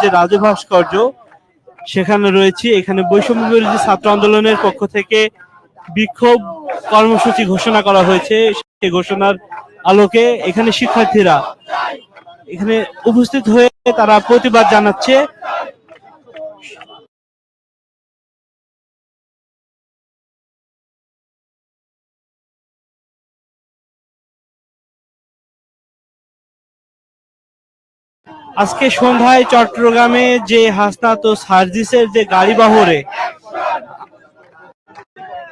যে রাজু ভাস্কর্য, সেখানে রয়েছে। এখানে বৈষম্য বিরোধী ছাত্র আন্দোলনের পক্ষ থেকে বিক্ষোভ কর্মসূচি ঘোষণা করা হয়েছে। সেই ঘোষণার আলোকে এখানে শিক্ষার্থীরা এখানে উপস্থিত হয়ে তারা প্রতিবাদ জানাচ্ছে। আজকে সন্ধ্যায় চট্টগ্রামে যে হাসনাত ও সার্জিসের যে গাড়ি বহরে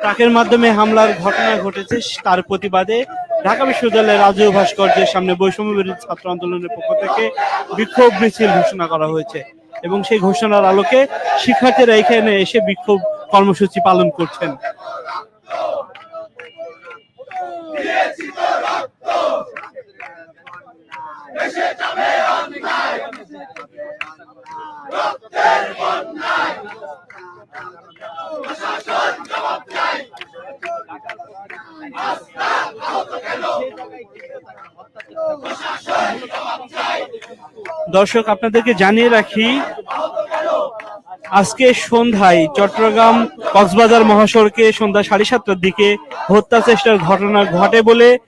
ট্রাকের মাধ্যমে হামলার ঘটনা ঘটেছে, তার প্রতিবাদে ঢাকা বিশ্ববিদ্যালয়ের রাজীব ভাস্কর্যের সামনে বৈষম্য বিরোধী ছাত্র আন্দোলনের পক্ষ থেকে বিক্ষোভ মিছিল ঘোষণা করা হয়েছে এবং সেই ঘোষণার আলোকে শিক্ষার্থীরা এখানে এসে বিক্ষোভ কর্মসূচি পালন করছেন। দর্শক, আপনাদেরকে জানিয়ে রাখি, আজকে সন্ধ্যায় চট্টগ্রাম কক্সবাজার মহাসড়কে সন্ধ্যা সাড়ে সাতটার দিকে হত্যা চেষ্টার ঘটনা ঘটে বলে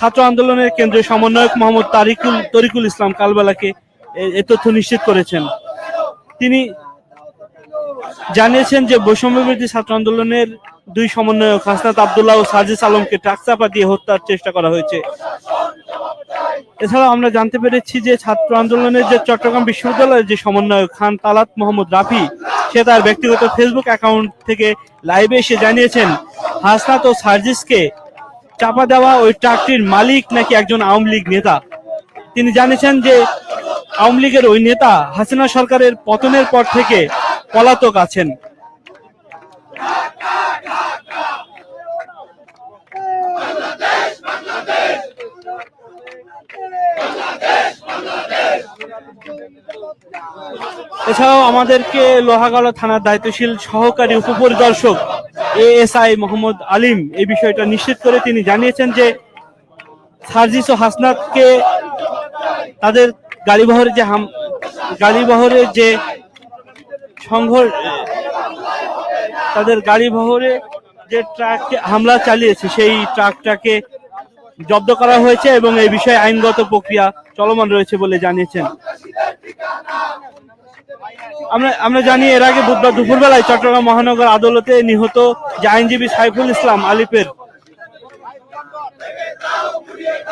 ছাত্র আন্দোলনের কেন্দ্রীয় সমন্বয়ক মোহাম্মদ তারিকুল তরিকুল ইসলাম কালবেলাকে এ- তথ্য নিশ্চিত করেছেন। তিনি জানিয়েছেন যে বৈষম্য বিরোধী ছাত্র আন্দোলনের দুই সমন্বয়ক হাসনাত আবদুল্লাহ ও সাজিস আলমকে ট্রাক চাপা দিয়ে হত্যার চেষ্টা করা হয়েছে। এছাড়াও আমরা জানতে পেরেছি যে ছাত্র আন্দোলনের যে চট্টগ্রাম বিশ্ববিদ্যালয়ের যে সমন্বয়ক খান তালাত মোহাম্মদ রাফি, সে তার ব্যক্তিগত ফেসবুক অ্যাকাউন্ট থেকে লাইভে এসে জানিয়েছেন, হাসনাত ও সার্জিসকে চাপা দেওয়া ওই ট্রাকটির মালিক নাকি একজন আওয়ামী লীগ নেতা? তিনি জানিয়েছেন যে আওয়ামী লীগের ওই নেতা হাসিনা সরকারের পতনের পর থেকে পলাতক আছেন। এছাড়াও আমাদেরকে লোহাগড়া থানার দায়িত্বশীল সহকারী উপপরিদর্শক এএসআই মোহাম্মদ আলিম এই বিষয়টা নিশ্চিত করে তিনি জানিয়েছেন যে সার্জিস ও হাসনাতকে তাদের গাড়িবহরে যে হাম গাড়িবহরে যে সংঘর্ষ তাদের গাড়িবহরে যে ট্রাক হামলা চালিয়েছে সেই ট্রাকটাকে জব্দ করা হয়েছে এবং এই বিষয়ে আইনগত প্রক্রিয়া চলমান রয়েছে বলে জানিয়েছেন। আমরা আমরা জানি এর আগে বুধবার দুপুরবেলায় চট্টগ্রাম মহানগর আদালতে নিহত যে আইনজীবী সাইফুল ইসলাম আলিফের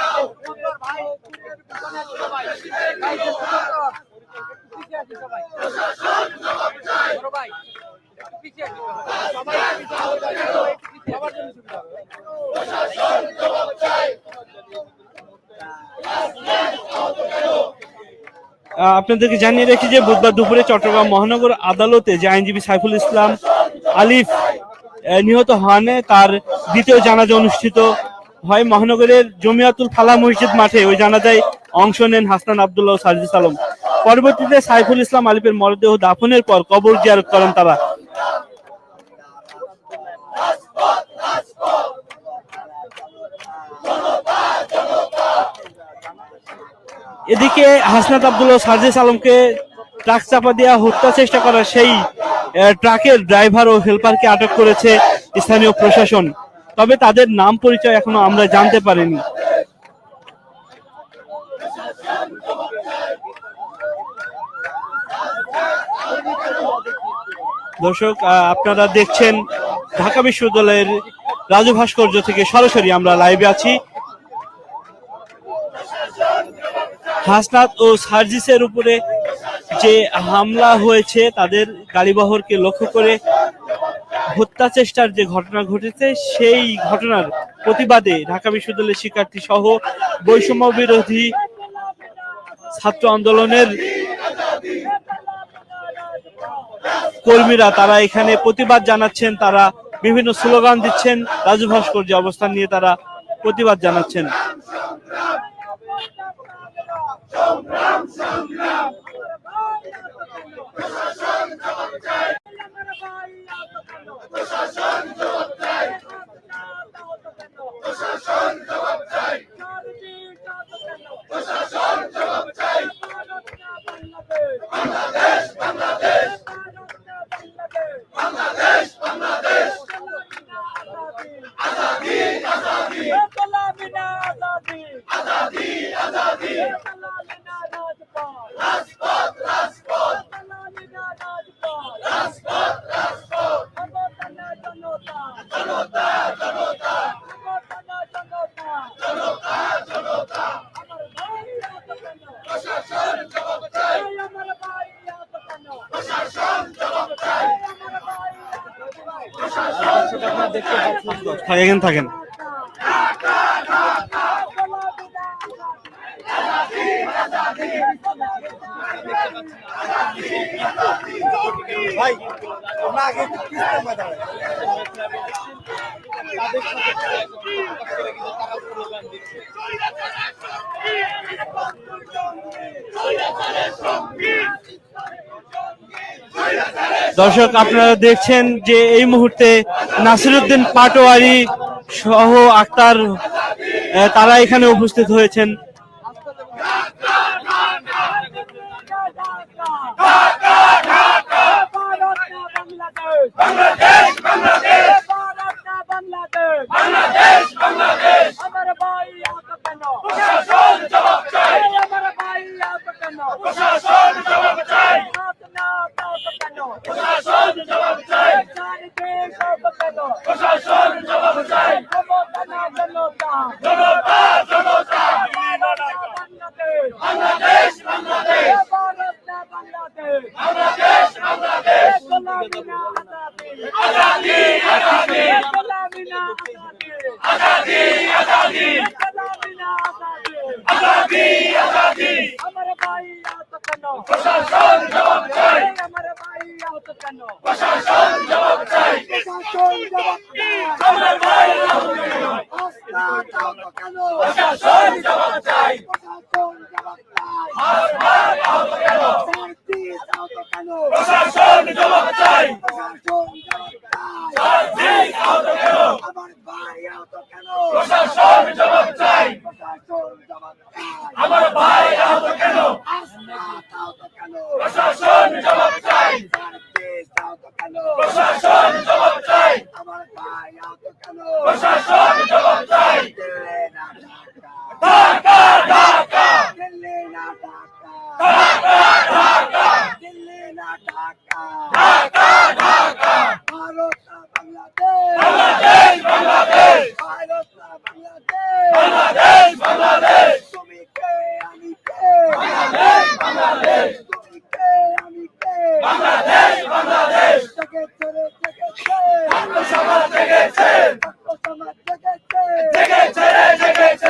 আহ, আপনাদেরকে জানিয়ে রাখি যে বুধবার দুপুরে চট্টগ্রাম মহানগর আদালতে যে আইনজীবী সাইফুল ইসলাম আলিফ নিহত হন, তার দ্বিতীয় জানাজা অনুষ্ঠিত হয় মহানগরের জমিয়াতুল ফালা মসজিদ মাঠে, ওই জানাজায় অংশ নেন হাসনান আবদুল্লাহ সাজিদ আলম পরবর্তীতে সাইফুল ইসলাম আলিফের মরদেহ দাফনের পর কবর জিয়ারত করেন তারা। এদিকে হাসনাত আবদুল্লাহ সার্জিস আলমকে ট্রাক চাপা দেওয়া হত্যা চেষ্টা করা সেই ট্রাকের ড্রাইভার ও হেল্পারকে আটক করেছে স্থানীয় প্রশাসন। তবে তাদের নাম পরিচয় এখনও আমরা জানতে পারিনি। দর্শক আপনারা দেখছেন ঢাকা বিশ্ববিদ্যালয়ের রাজু ভাস্কর্য থেকে সরাসরি আমরা লাইভে আছি। হাসনাত ও সার্জিসের উপরে যে হামলা হয়েছে, তাদের গাড়িবহরকে লক্ষ্য করে হত্যা চেষ্টার যে ঘটনা ঘটেছে, সেই ঘটনার প্রতিবাদে ঢাকা বিশ্ববিদ্যালয়ের শিক্ষার্থী সহ বৈষম্য বিরোধী ছাত্র আন্দোলনের কর্মীরা তারা এখানে প্রতিবাদ জানাচ্ছেন, তারা বিভিন্ন স্লোগান দিচ্ছেন, রাজু ভাস্কর্য অবস্থান নিয়ে তারা প্রতিবাদ জানাচ্ছেন। বাংলাদেশ এখানে থাকেন ভাই আমরা আগে দর্শক, আপনারা দেখছেন যে এই মুহূর্তে নাসিরুদ্দিন পাটোয়ারি সহ আক্তার তারা এখানে উপস্থিত হয়েছেন। বাংলাদেশ প্রশাসন জবাব চাই জেগে চলে জেগে চলে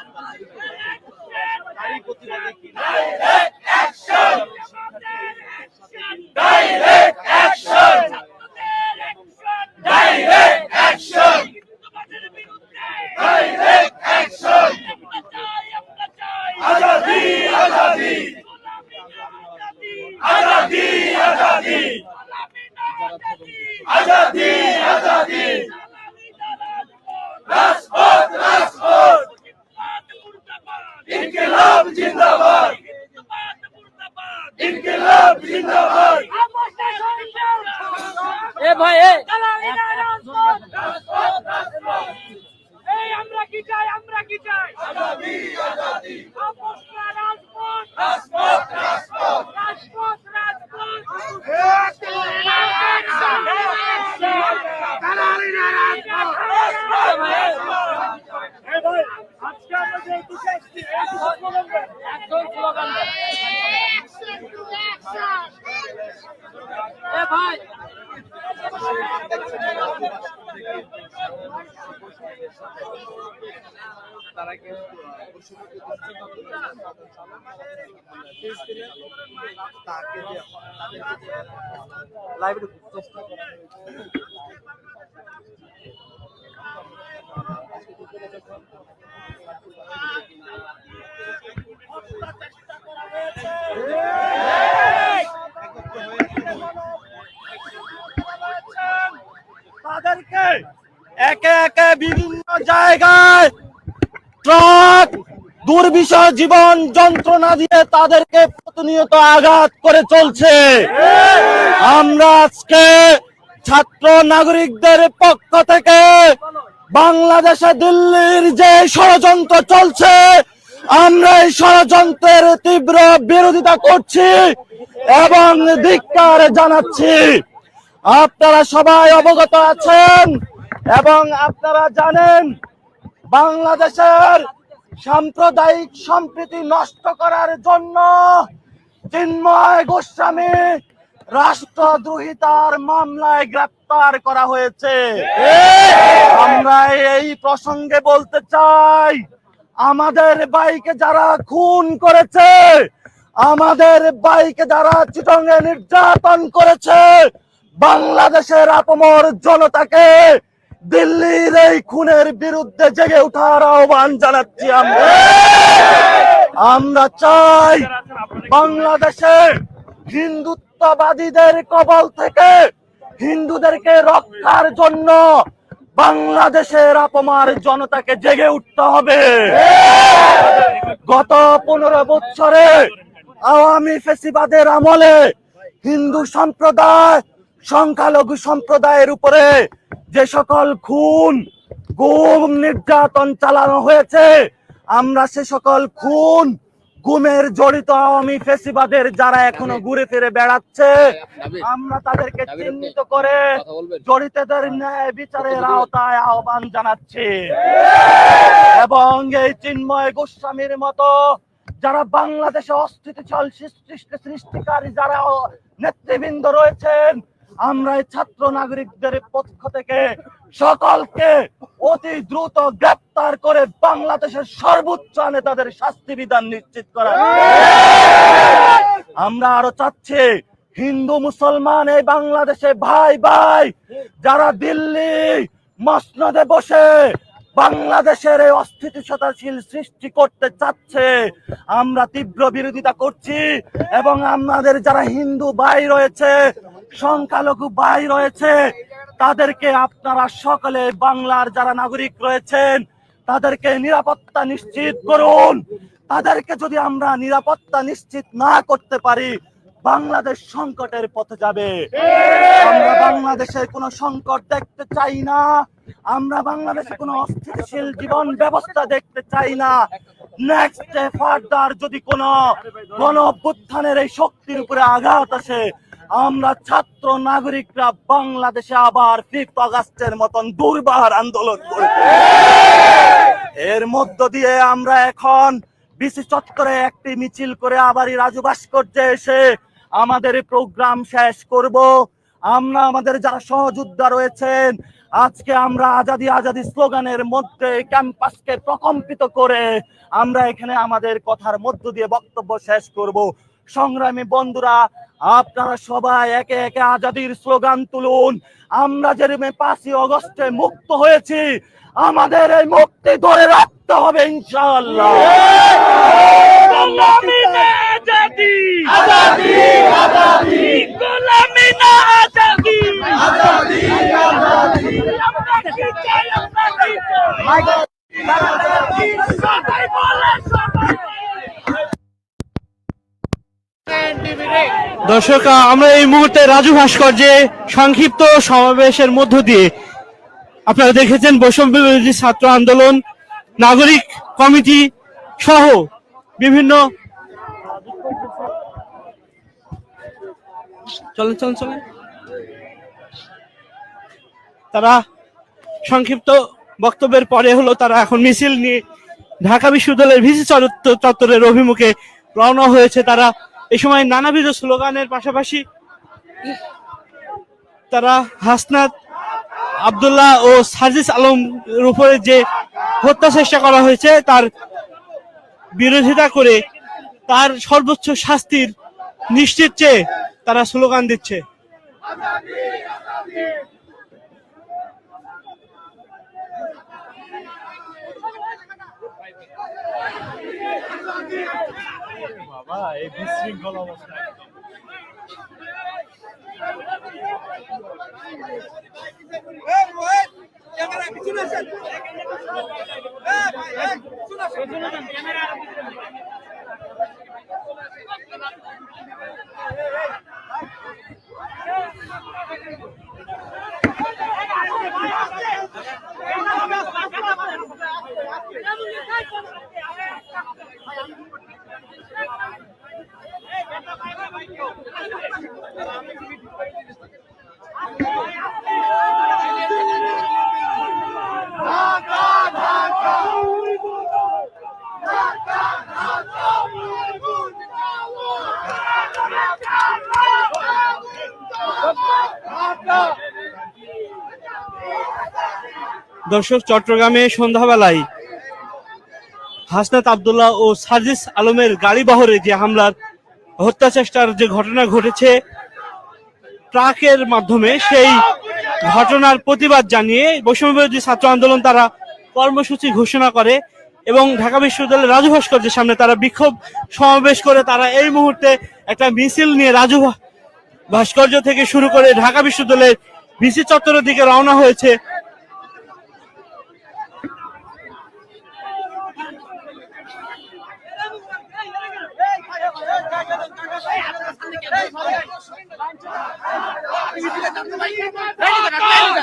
একদম স্লোগান দেন। এ ভাই তাদেরকে একে একে বিভিন্ন জায়গায় ট্রাক জীবন যন্ত্রণা দিয়ে তাদেরকে প্রতিনিয়ত আঘাত করে চলছে। আমরা আজকে ছাত্র নাগরিকদের পক্ষ থেকে বাংলাদেশে দিল্লির যে ষড়যন্ত্র চলছে, আমরা এই ষড়যন্ত্রের তীব্র বিরোধিতা করছি এবং ধিক্কার জানাচ্ছি। আপনারা সবাই অবগত আছেন এবং আপনারা জানেন, বাংলাদেশের সাম্প্রদায়িক সম্প্রীতি নষ্ট করার জন্য চিন্ময় গোস্বামী রাষ্ট্রদ্রোহিতার মামলায় গ্রেপ্তার করা হয়েছে। আমরা এই প্রসঙ্গে বলতে চাই, আমাদের বাইকে যারা খুন করেছে, আমাদের বাইকে যারা চিটঙ্গে নির্যাতন করেছে, বাংলাদেশের আপমর জনতাকে দিল্লির এই খুনের বিরুদ্ধে জেগে ওঠার আহ্বান জানাচ্ছি আমরা। আমরা চাই বাংলাদেশে হিন্দুত্ববাদীদের কবল থেকে হিন্দুদেরকে রক্ষার জন্য বাংলাদেশের আপমার জনতাকে জেগে উঠতে হবে। গত পনেরো বছরে আওয়ামী ফেসিবাদের আমলে হিন্দু সম্প্রদায়, সংখ্যালঘু সম্প্রদায়ের উপরে যে সকল খুন গুম নির্যাতন চালানো হয়েছে আমরা সে সকল খুন গুমের জড়িত আওয়ামী ফেসিবাদের যারা এখনও ঘুরে ফিরে বেড়াচ্ছে আমরা তাদেরকে চিহ্নিত করে জড়িতদের ন্যায় বিচারের আওতায় আহ্বান জানাচ্ছি। এবং এই চিন্ময় গোস্বামীর মতো যারা বাংলাদেশে অস্থিতিশীল সৃষ্টি সৃষ্টিকারী যারা নেতৃবৃন্দ রয়েছেন আমরা এই ছাত্র নাগরিকদের পক্ষ থেকে সকলকে অতি দ্রুত গ্রেপ্তার করে বাংলাদেশের সর্বোচ্চ নেতাদের শাস্তি বিধান নিশ্চিত করা। আমরা আরও চাচ্ছি হিন্দু, মুসলমান এই বাংলাদেশে ভাই ভাই যারা দিল্লি মসনদে বসে বাংলাদেশের এই অস্থিতিশীল সৃষ্টি করতে চাচ্ছে, আমরা তীব্র বিরোধিতা করছি এবং আমাদের যারা হিন্দু ভাই রয়েছে সংখ্যালঘু ভাই রয়েছে, তাদেরকে আপনারা সকলে বাংলার যারা নাগরিক রয়েছেন, তাদেরকে নিরাপত্তা নিশ্চিত করুন। তাদেরকে যদি আমরা নিরাপত্তা নিশ্চিত না করতে পারি, বাংলাদেশ সংকটের পথে যাবে। আমরা বাংলাদেশের কোনো সংকট দেখতে চাই না, আমরা বাংলাদেশে কোনো অস্থিতিশীল জীবন ব্যবস্থা দেখতে চাই না। নেক্সট যদি কোনো গণ এই শক্তির উপরে আঘাত আসে আমরা ছাত্র নাগরিকরা বাংলাদেশে আবার ফিফথ আগস্টের মতন দুর্বার আন্দোলন করব এর মধ্য দিয়ে আমরা এখন বিসি চত্বরে একটি মিছিল করে আবারই রাজু ভাস্কর্যে এসে আমাদের প্রোগ্রাম শেষ করব। আমরা আমাদের যারা সহযোদ্ধা রয়েছেন, আজকে আমরা আজাদি আজাদি স্লোগানের মধ্যে ক্যাম্পাসকে প্রকম্পিত করে আমরা এখানে আমাদের কথার মধ্য দিয়ে বক্তব্য শেষ করব। সংগ্রামী বন্ধুরা আপনারা সবাই একে একে আজাদির স্লোগান তুলুন। আমরা যেরকম পাঁচই অগস্টে মুক্ত হয়েছি আমাদের এই মুক্তি ধরে রাখতে হবে ইনশাআল্লাহ। দর্শক আমরা এই মুহূর্তে রাজু ভাস্কর্যে সংক্ষিপ্ত সমাবেশের মধ্য দিয়ে আপনারা দেখেছেন বৈষম্য বিরোধী ছাত্র আন্দোলন, নাগরিক কমিটি সহ বিভিন্ন চলেন চলেন চলেন। তারা সংক্ষিপ্ত বক্তব্যের পরে হলো তারা এখন মিছিল নিয়ে ঢাকা বিশ্ববিদ্যালয়ের ভিসি চত্বর- চত্বরের অভিমুখে রওনা হয়েছে। তারা এই সময় নানাবিধ স্লোগানের পাশাপাশি তারা হাসনাত আবদুল্লাহ ও সাজিস আলমের উপরে যে হত্যা চেষ্টা করা হয়েছে, তার বিরোধিতা করে তার সর্বোচ্চ শাস্তির নিশ্চিত চেয়ে তারা স্লোগান দিচ্ছে। বাবা এই বিশৃঙ্খল অবস্থা Thank. ঢাকা দর্শক, চট্টগ্রামে সন্ধ্যাবেলায় হাসনাত আব্দুল্লাহ ও সাজিস আলমের গাড়ি বহরে যে হামলার হত্যা চেষ্টার যে ঘটনা ঘটেছে ট্রাকের মাধ্যমে, সেই ঘটনার প্রতিবাদ জানিয়ে বৈষম্য বিরোধী ছাত্র আন্দোলন তারা কর্মসূচি ঘোষণা করে এবং ঢাকা বিশ্ববিদ্যালয়ের রাজু ভাস্কর্যের সামনে তারা বিক্ষোভ সমাবেশ করে তারা এই মুহূর্তে একটা মিছিল নিয়ে রাজু ভাস্কর্য থেকে শুরু করে ঢাকা বিশ্ববিদ্যালয়ের ভিসি চত্বরের দিকে রওনা হয়েছে। লাইন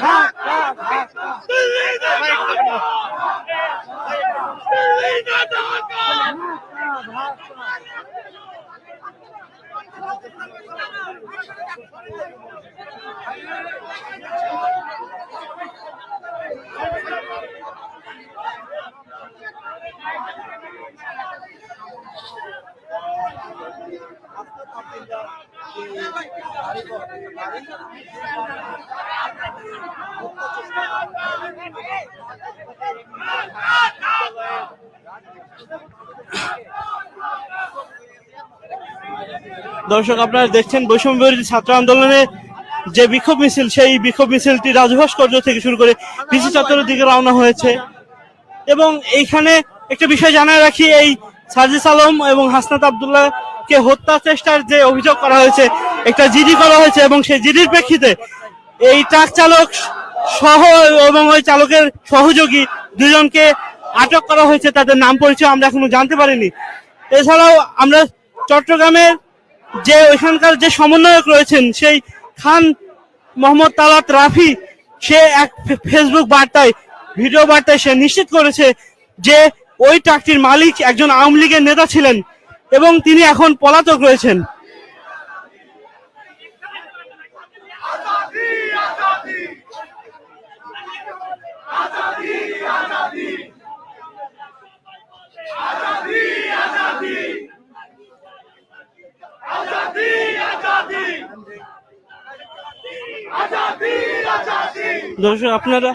দর্শক, আপনারা দেখছেন বৈষম্য বিরোধী ছাত্র আন্দোলনে যে বিক্ষোভ মিছিল, সেই বিক্ষোভ মিছিলটি রাজভাস্কর্য থেকে শুরু করে পিসি চত্বরের দিকে রওনা হয়েছে। এবং এইখানে একটা বিষয় জানায় রাখি, এই সাজিস আলম এবং হাসনাত আবদুল্লাহকে হত্যা চেষ্টার যে অভিযোগ করা হয়েছে, একটা জিডি করা হয়েছে এবং সেই জিডির প্রেক্ষিতে এই ট্রাক চালক সহ এবং ওই চালকের সহযোগী দুজনকে আটক করা হয়েছে। তাদের নাম পরিচয় আমরা এখনও জানতে পারিনি। এছাড়াও আমরা চট্টগ্রামের যে ওইখানকার যে সমন্বয়ক রয়েছেন, সেই খান মোহাম্মদ তালাত রাফি, সে এক ফেসবুক বার্তায়, ভিডিও বার্তায় সে নিশ্চিত করেছে যে ওই ট্রাকটির মালিক একজন আওয়ামী লীগের নেতা ছিলেন এবং তিনি এখন পলাতক রয়েছেন। দর্শক আপনারা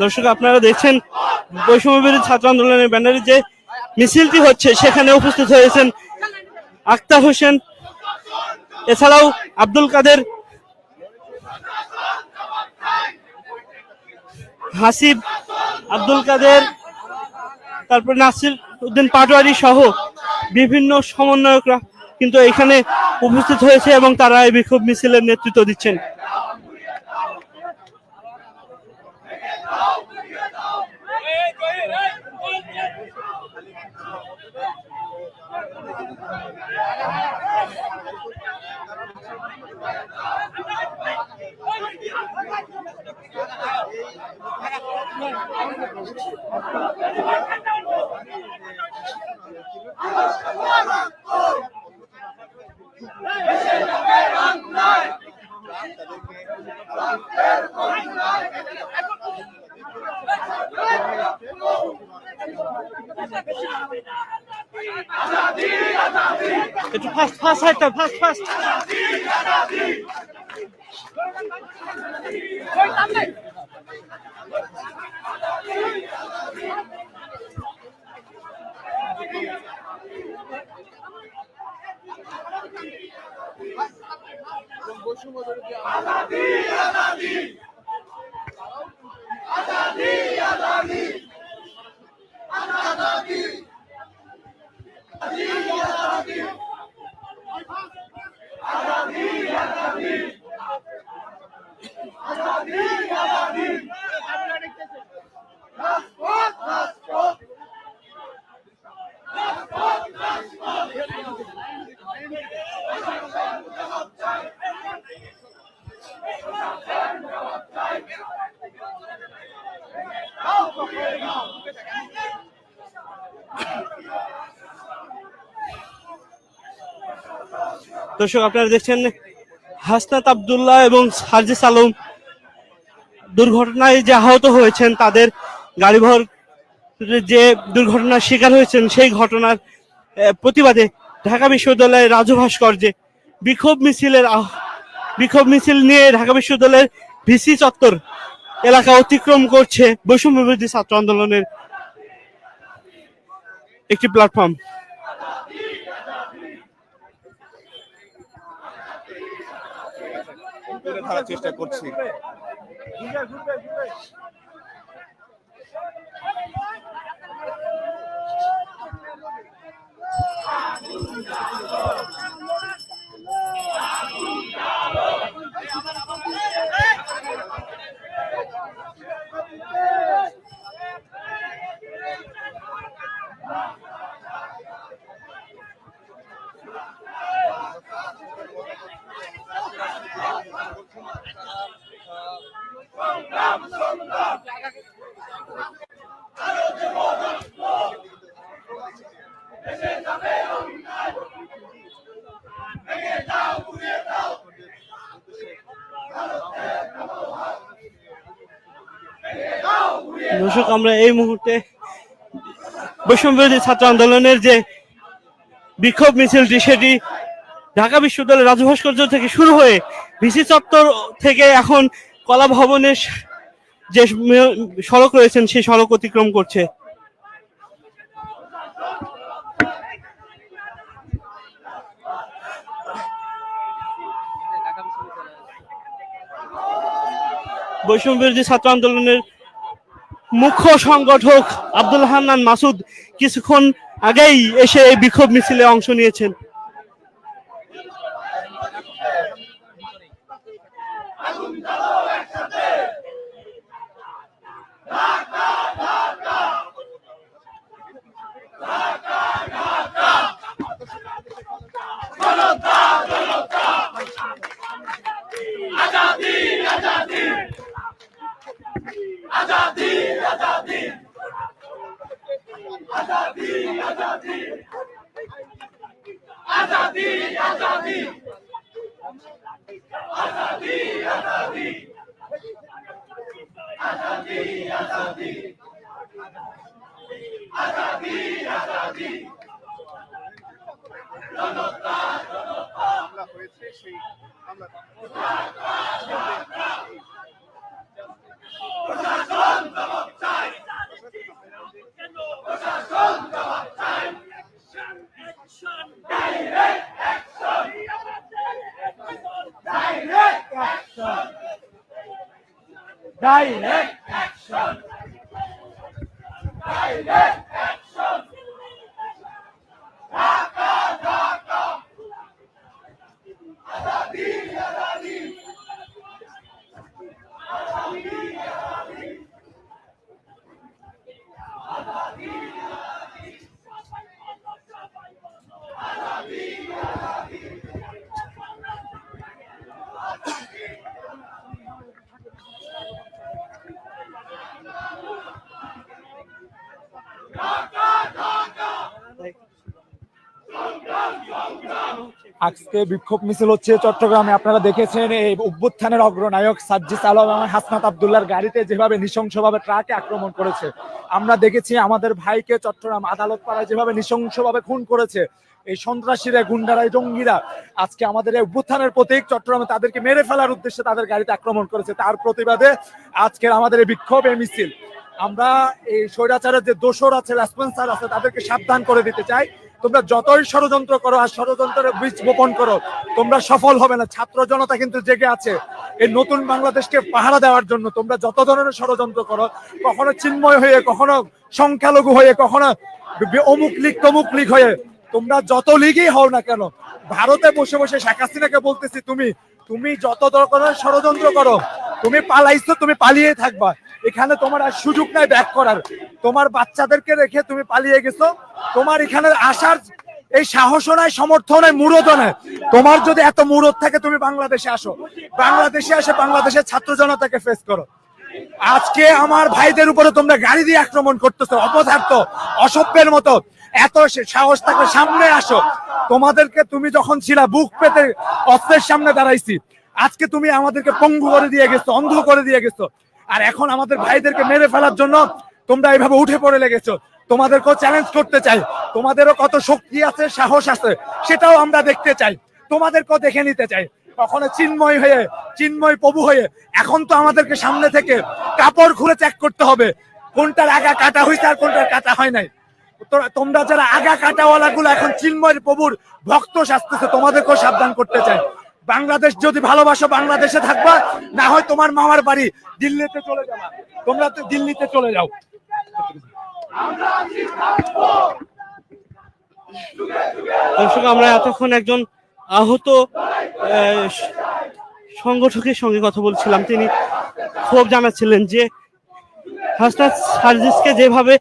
দর্শক আপনারা দেখছেন বৈষম্য বিরোধী ছাত্র আন্দোলনের ব্যানারে যে মিছিলটি হচ্ছে সেখানে উপস্থিত হয়েছেন আক্তার হোসেন। এছাড়াও আব্দুল কাদের হাসিব আব্দুল কাদের তারপর নাসির উদ্দিন পাটোয়ারি সহ বিভিন্ন সমন্বয়করা কিন্তু এখানে উপস্থিত হয়েছে এবং তারা এই বিক্ষোভ মিছিলের নেতৃত্ব দিচ্ছেন। একটু ফাস্ট ফাস্ট হাইটা ফাস্ট ফাস্ট দর্শক, আপনারা দেখছেন হাসনাত আবদুল্লাহ এবং সার্জিস আলম দুর্ঘটনায় যে আহত হয়েছেন, তাদের গাড়িবহর যে দুর্ঘটনার শিকার হয়েছেন, সেই ঘটনার প্রতিবাদে ঢাকা বিশ্ববিদ্যালয়ের রাজু ভাস্কর্যে বিক্ষোভ মিছিলের বিক্ষোভ মিছিল নিয়ে ঢাকা বিশ্ববিদ্যালয়ের ভিসি চত্বর এলাকা অতিক্রম করছে বৈষম্য ছাত্র আন্দোলনের একটি প্ল্যাটফর্ম। তুলে ধরার চেষ্টা করছি। দর্শক, আমরা এই মুহূর্তে বৈষম্য বিরোধী ছাত্র আন্দোলনের যে বিক্ষোভ মিছিলটি, সেটি ঢাকা বিশ্ববিদ্যালয়ের রাজু ভাস্কর্য থেকে শুরু হয়ে ভিসি চত্বর থেকে এখন কলা ভবনের যে সড়ক রয়েছেন, সেই সড়ক অতিক্রম করছে। বৈষম্য বিরোধী ছাত্র আন্দোলনের মুখ্য সংগঠক আব্দুল হান্নান মাসুদ কিছুক্ষণ আগেই এসে এই বিক্ষোভ মিছিলে অংশ নিয়েছেন। হামলা হয়েছে সেই Direct action! Direct আজকে বিক্ষোভ মিছিল হচ্ছে চট্টগ্রামে। আপনারা দেখেছেন এই অভ্যুত্থানের অগ্রনায়ক সাজ্জিস আলম এবং হাসনাত আবদুল্লার গাড়িতে যেভাবে নৃশংসভাবে ট্রাকে আক্রমণ করেছে, আমরা দেখেছি আমাদের ভাইকে চট্টগ্রাম আদালত পাড়ায় যেভাবে নৃশংসভাবে খুন করেছে। এই সন্ত্রাসীরা, গুন্ডারা জঙ্গিরা আজকে আমাদের এই অভ্যুত্থানের প্রতীক, চট্টগ্রামে তাদেরকে মেরে ফেলার উদ্দেশ্যে তাদের গাড়িতে আক্রমণ করেছে। তার প্রতিবাদে আজকের আমাদের এই বিক্ষোভ, এই মিছিল। আমরা এই স্বৈরাচারের যে দোষর আছে রেসপন্সার আছে, তাদেরকে সাবধান করে দিতে চাই। তোমরা যতই ষড়যন্ত্র করো আর ষড়যন্ত্রের বীজ বপন করো, তোমরা সফল হবে না। ছাত্র জনতা কিন্তু জেগে আছে। এই নতুন বাংলাদেশকে পাহারা দেওয়ার জন্য তোমরা যত ধরনের ষড়যন্ত্র করো, কখনো চিন্ময় হয়ে, কখনো সংখ্যালঘু হয়ে, কখনো অমুক লীগ, তমুক লীগ হয়ে, তোমরা যত লিগই হও না কেন, ভারতে বসে বসে শেখ হাসিনাকে বলতেছি তুমি তুমি যত ধরনের ষড়যন্ত্র করো, তুমি পালাইছো, তুমি পালিয়ে থাকবা। এখানে তোমার আর সুযোগ নাই ব্যাক করার। তোমার বাচ্চাদেরকে রেখে তুমি পালিয়ে গেছো। তোমার এখানে আসার এই সাহসও নাই সমর্থ নাই নাই। তোমার যদি এত মুরদ থাকে, তুমি বাংলাদেশে আসো। বাংলাদেশে আসে বাংলাদেশের ছাত্র জনতাকে ফেস করো। আজকে আমার ভাইদের উপরে তোমরা গাড়ি দিয়ে আক্রমণ করতেছো, অপদার্থ, অসভ্যের মতো। এত সাহস থাকলে সামনে আসো। তোমাদেরকে তুমি যখন ছিলা বুক পেতে অস্ত্রের সামনে দাঁড়াইছি, আজকে তুমি আমাদেরকে পঙ্গু করে দিয়ে গেছো, অন্ধ করে দিয়ে গেছো। আর এখন আমাদের ভাইদেরকে মেরে ফেলার জন্য তোমরা এইভাবে উঠে পড়ে লেগেছো। তোমাদেরকেও চ্যালেঞ্জ করতে চাই। তোমাদেরও কত শক্তি আছে, সাহস আছে, সেটাও আমরা দেখতে চাই। তোমাদেরকেও দেখে নিতে চাই। কখনো চিন্ময় হয়ে, চিন্ময় প্রভু হয়ে এখন তো আমাদেরকে সামনে থেকে কাপড় খুলে চেক করতে হবে। কোনটার আগা কাটা হয়েছে আর কোনটার কাটা হয় নাই। তোমরা যারা আগা কাটাওয়ালা গুলো এখন চিন্ময় প্রভুর ভক্ত সাজতেছে তোমাদেরকেও সাবধান করতে চাই। বাংলাদেশ যদি ভালোবাসো বাংলাদেশে থাকবা না হয় তোমার মামার বাড়ি দিল্লিতে চলে যাবা। তোমরা তো দিল্লিতে চলে যাও। দর্শক আমরা এতক্ষণ একজন আহত আহ, সংগঠকের সঙ্গে কথা বলছিলাম। তিনি ক্ষোভ জানাচ্ছিলেন যে হাসনাত সার্জিসকে যেভাবে